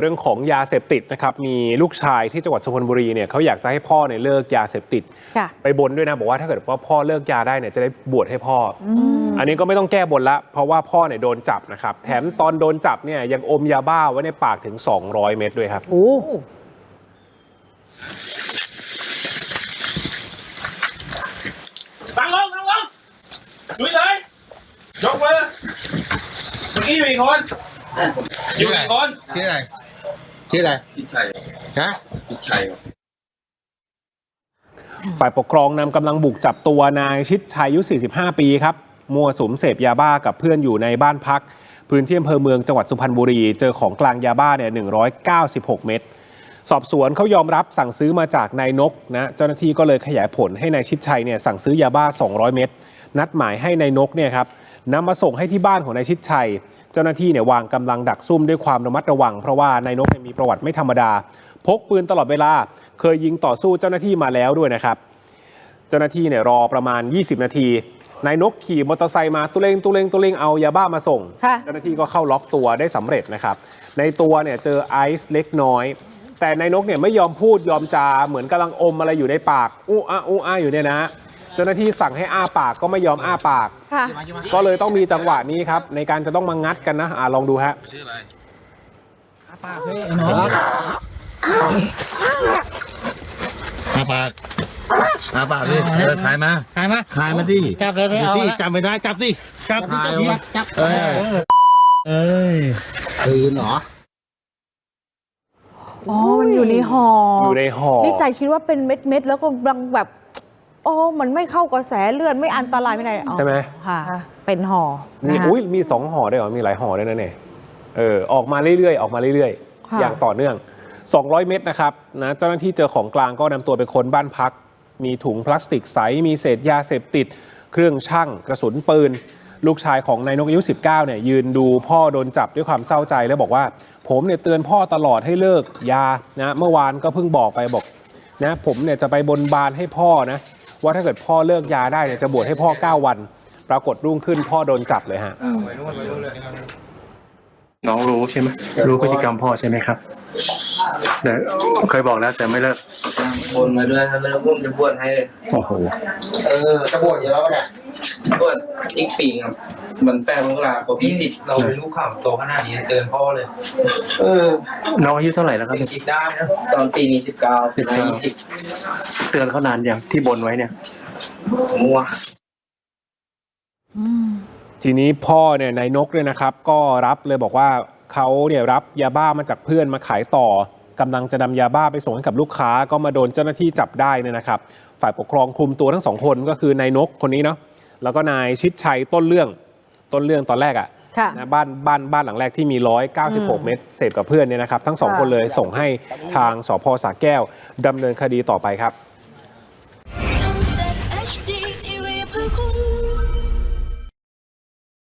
เรื่องของยาเสพติดนะครับมีลูกชายที่จังหวัดสุพรรณบุรีเนี่ยเขาอยากจะให้พ่อเนี่ยเลิกยาเสพติด ค่ะ ไปบนด้วยนะ บอกว่าถ้าเกิดว่าพ่อเลิกยาได้เนี่ยจะได้บวชให้พ่อออันนี้ก็ไม่ต้องแก้บนละ เพราะว่าพ่อเนี่ยโดนจับนะครับ แถมตอนโดนจับเนี่ยยังอมยาบ้าไว้ในปากถึง 200 เม็ดด้วยครับ โอ้ตั้งลงตั้งลงดูเลยยกมือเมื่อกี้อยู่อีกคนอยู่อีกคน ชื่ออะไร ชื่ออะไรพิชัยฮะพิชัยฝ่ายปกครองนำกำลังบุกจับตัวนายชิดชัยอายุ 45 ปีครับ มัวสุมเสพยาบ้ากับเพื่อนอยู่ในบ้านพัก พื้นที่อำเภอเมืองจังหวัดสุพรรณบุรี เจอของกลางยาบ้าเนี่ย196 เม็ดสอบสวนเขายอมรับสั่งซื้อมาจากนายนกนะเจ้าหน้าที่ก็เลยขยายผลให้นายชิดชัยเนี่ยสั่งซื้อยาบ้า 200 เม็ดนัดหมายให้นายนกเนี่ยครับ นำมาส่งให้ที่บ้านของนายชิดชัย เจ้าหน้าที่เนี่ยวางกำลังดักซุ่มด้วยความระมัดระวัง เพราะว่านายนกเนี่ยมีประวัติไม่ธรรมดา พกปืนตลอดเวลา เคยยิงต่อสู้เจ้าหน้าที่มาแล้วด้วยนะครับ เจ้าหน้าที่เนี่ยรอประมาณ 20 นาทีนายนกขี่มอเตอร์ไซค์มาตุเลงตุเลงตุเลงเอายาบ้ามาส่งค่ะเจ้าหน้าที่ก็เข้าล็อกตัวได้สำเร็จนะครับ ในตัวเนี่ยเจอไอซ์เล็กน้อย แต่นายนกเนี่ยไม่ยอมพูดยอมจาเหมือนกำลังอมอะไรอยู่ในปากอู้อ้าอู้อ้าอยู่เนี่ยนะ เจ้าหน้าที่สั่งให้อ้าปากก็ไม่ยอมอ้าปาก ค่ะ ก็เลยต้องมีจังหวะนี้ครับ ในการจะต้องมางัดกันนะอ่าลองดูฮะ ชื่ออะไร ปากเฮ้ยไอ้หนออาปากอาปากดิเออขายมาขายมาขายมาดิจับเลยไม่เอาดิละจับไม่ได้จับดิจับดิจัจับบดิจับเออเอ้ยปืนเหรอ อ๋อ มันอยู่ในห่อออยู่ในห่อ นี่ใจคิดว่าเป็นเม็ดเม็ดๆแล้วก็กำลังแบบ โอ้มันไม่เข้ากระแสเลือดไม่อันตรายไม่ได้อ๋อใช่ไหม ค่ะ เป็นห่อมีนะคะ อุ้ยมีสองห่อด้วยเหรอ มีหลายห่อด้วยนะเนี่ยเออออกมาเรื่อยๆ ออกมาเรื่อยค่ะ ๆ อย่างต่อเนื่อง 200 เม็ดนะครับนะเจ้าหน้าที่เจอของกลางก็นำตัวไปค้นบ้านพัก มีถุงพลาสติกใส มีเศษยาเสพติด เครื่องช่างกระสุนปืน ลูกชายของนายนกอายุ 19เนี่ยยืนดูพ่อโดนจับด้วยความเศร้าใจแล้วบอกว่า ผมเนี่ยเตือนพ่อตลอดให้เลิกยานะเมื่อวานก็เพิ่งบอกไปบอก นะผมเนี่ยจะไปบนบานให้พ่อนะ ว่าถ้าเกิดพ่อเลิกยาได้เนี่ยจะบวชให้พ่อ 9 วัน ปรากฏรุ่งขึ้นพ่อโดนจับเลยฮะ น้องรู้ใช่ไหมรู้พฤติกรรมพ่อใช่ไหมครับแต่เคยบอกแล้วแต่ไม่เลิกบนมาด้วยถ้าเลิกผมจะบวชให้เลยโอ้โหเออจะบวชอยู่แล้วเนี่ยบวชอีกปีครับ มันแปลงเวลาพอพี่สิบเราเป็นลูกข่าวโตขนาดนี้เกินพ่อเลย เออน้องอายุเท่าไหร่แล้วครับเป็นคิดได้นะตอนปีนี้สิบเก้าสิบห้ายี่สิบเตือนเขานานยังที่บนไว้เนี่ยมั่วทีนี้พ่อเนี่ยนายนกเนี่ยนะครับ ก็รับเลยบอกว่าเขาเนี่ยรับยาบ้ามาจากเพื่อนมาขายต่อกำลังจะนำยาบ้าไปส่งให้กับลูกค้าก็มาโดนเจ้าหน้าที่จับได้เนี่ยนะครับ ฝ่ายปกครองคุมตัวทั้งสองคนก็คือนายนกคนนี้เนาะแล้วก็นายชิดชัยต้นเรื่อง ต้นเรื่องตอนแรกอะค่ะนะบ้านบ้านบ้านหลังแรกที่มี 196 เมตรเสพกับเพื่อนเนี่ยนะครับ ทั้งสองคนเลยส่งให้ทางสพสาแก้วดำเนินคดีต่อไปครับ